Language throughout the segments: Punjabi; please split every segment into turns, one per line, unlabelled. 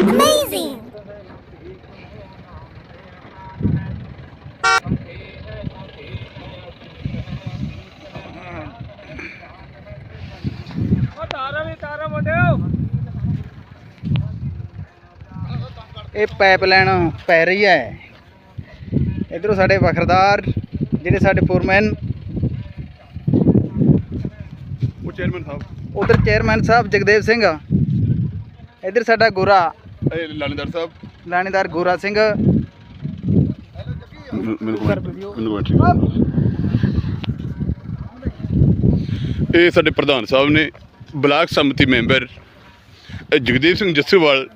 Amazing!
ਇਹ ਪਾਈਪਲਾਈਨ ਪੈ ਰਹੀ ਹੈ। ਇਧਰੋਂ ਸਾਡੇ ਵਖਰਦਾਰ ਜਿਹੜੇ ਸਾਡੇ ਫੋਰਮੈਨ
ਉਹ ਚੇਅਰਮੈਨ ਸਾਹਿਬ।
ਉਧਰ ਚੇਅਰਮੈਨ ਸਾਹਿਬ ਜਗਦੇਵ ਸਿੰਘ ਇਧਰ ਸਾਡਾ ਗੋਰਾ।
ਇਹ ਲਾਣੇਦਾਰ ਸਾਹਿਬ।
ਲਾਣੇਦਾਰ ਗੋਰਾ ਸਿੰਘ।
ਇਹ ਸਾਡੇ ਪ੍ਰਧਾਨ ਸਾਹਿਬ ਨੇ ਬਲਾਕ ਸੰਮਤੀ ਮੈਂਬਰ ਇਹ ਜਗਦੇਵ ਸਿੰਘ ਜੱਸੇਵਾਲ।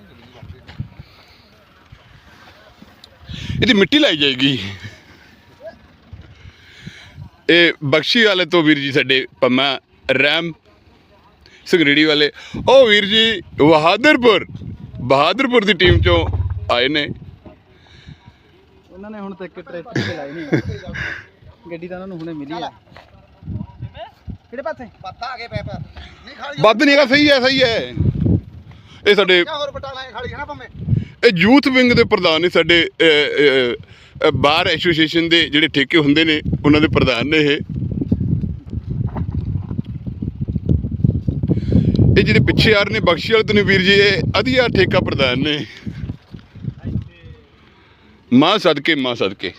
ਇਹਦੀ ਮਿੱਟੀ ਲਾਈ ਜਾਏਗੀ। ਇਹ ਬਖਸ਼ੀ ਵਾਲੇ ਤੋਂ ਵੀਰ ਜੀ ਸਾਡੇ ਪੰਮਾ ਰੈਮ ਸੰਗਰੇੜੀ ਵਾਲੇ। ਉਹ ਵੀਰ ਜੀ ਬਹਾਦਰਪੁਰ ਬਹਾਦਰਪੁਰ ਦੀ ਟੀਮ ਚੋਂ ਆਏ ਨੇ।
ਉਹਨਾਂ ਨੇ ਹੁਣ ਤੱਕ ਟਰੈਕਟਰ ਚਲਾਈ ਨਹੀਂ। ਗੱਡੀ ਤਾਂ ਉਹਨਾਂ ਨੂੰ ਹੁਣੇ ਮਿਲੀ ਆ। ਕਿਹੜੇ ਪਾਸੇ?
ਪੱਤਾ ਆ ਗਏ ਪੈਪ। ਨਹੀਂ ਖਾਲੀ
ਵੱਧ ਨਹੀਂ ਹੈਗਾ ਸਹੀ ਹੈ ਸਹੀ ਹੈ। ਇਹ ਸਾਡੇ
ਹੋਰ ਬਟਾਲਾ ਖਾਲੀ ਹੈ ਨਾ ਪੰਮੇ
ਇਹ ਯੂਥ ਵਿੰਗ ਦੇ ਪ੍ਰਧਾਨ ਨੇ ਸਾਡੇ ਬਾਰ ਐਸੋਸੀਏਸ਼ਨ ਦੇ ਜਿਹੜੇ ਠੇਕੇ ਹੁੰਦੇ ਨੇ ਉਹਨਾਂ ਦੇ ਪ੍ਰਧਾਨ ਨੇ ਇਹ। ਜਿਹੜੇ ਪਿੱਛੇ ਆ ਰਹੇ ਨੇ, ਬਖਸ਼ੀ ਵਾਲੇ ਤੋਂ ਨੇ ਵੀਰ ਜੀ, ਇਹ ਅਧਿਆ ਠੇਕਾ ਪ੍ਰਧਾਨ ਨੇ। ਮਾਂ ਸਦਕੇ ਮਾਂ ਸਦਕੇ।